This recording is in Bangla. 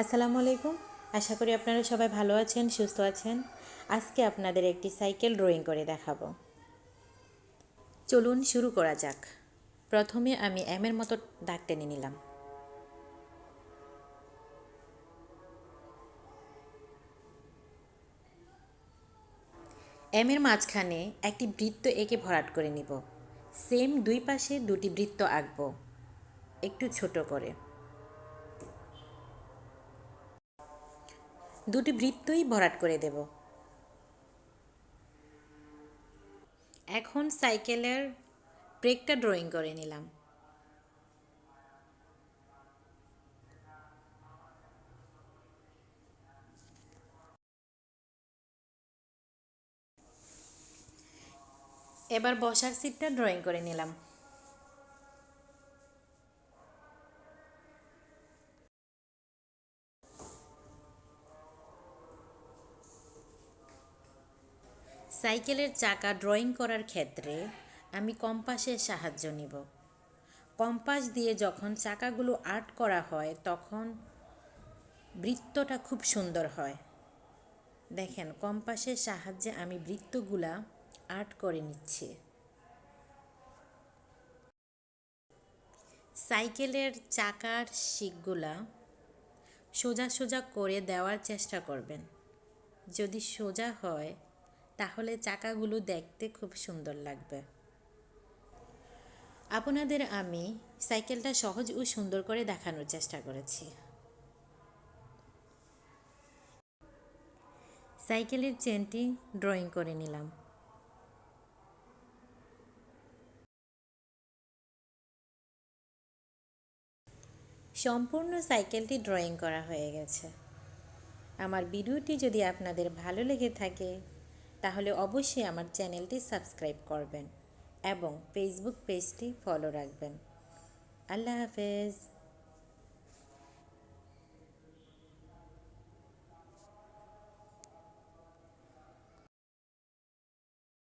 আসসালামু আলাইকুম। আশা করি আপনারা সবাই ভালো আছেন, সুস্থ আছেন। আজকে আপনাদের একটি সাইকেল ড্রয়িং করে দেখাবো। চলুন শুরু করা যাক। প্রথমে আমি এমের মতো দাগ টেনে নিলাম। এমের মাঝখানে একটি বৃত্ত এঁকে ভরাট করে নিব। সেম দুই পাশে দুটি বৃত্ত আঁকবো। একটু ছোট করে। দুটি বৃত্তই ভরাট করে দেব। এখন সাইকেলের ব্রেকটা ড্রয়িং করে নিলাম। এবার বসার সিটটা ড্রয়িং করে নিলাম। সাইকেলের চাকা ড্রয়িং করার ক্ষেত্রে আমি কম্পাসের সাহায্য নিব। কম্পাস দিয়ে যখন চাকাগুলো আর্ট করা হয়, তখন বৃত্তটা খুব সুন্দর হয়। দেখেন, কম্পাসের সাহায্যে আমি বৃত্তগুলা আর্ট করে নিচ্ছি। সাইকেলের চাকার শিকগুলা সোজা সোজা করে দেওয়ার চেষ্টা করবেন। যদি সোজা হয় তাহলে চাকাগুলো দেখতে খুব সুন্দর লাগবে। আপনাদের আমি সাইকেলটা সহজ ও সুন্দর করে দেখানোর চেষ্টা করেছি। সাইকেলের চেনটি ড্রয়িং করে নিলাম। সম্পূর্ণ সাইকেলটি ড্রয়িং করা হয়ে গেছে। আমার ভিডিওটি যদি আপনাদের ভালো লেগে থাকে তাহলে অবশ্যই আমার চ্যানেলটি সাবস্ক্রাইব করবেন এবং ফেসবুক পেজটি ফলো রাখবেন। আল্লাহ হাফেজ।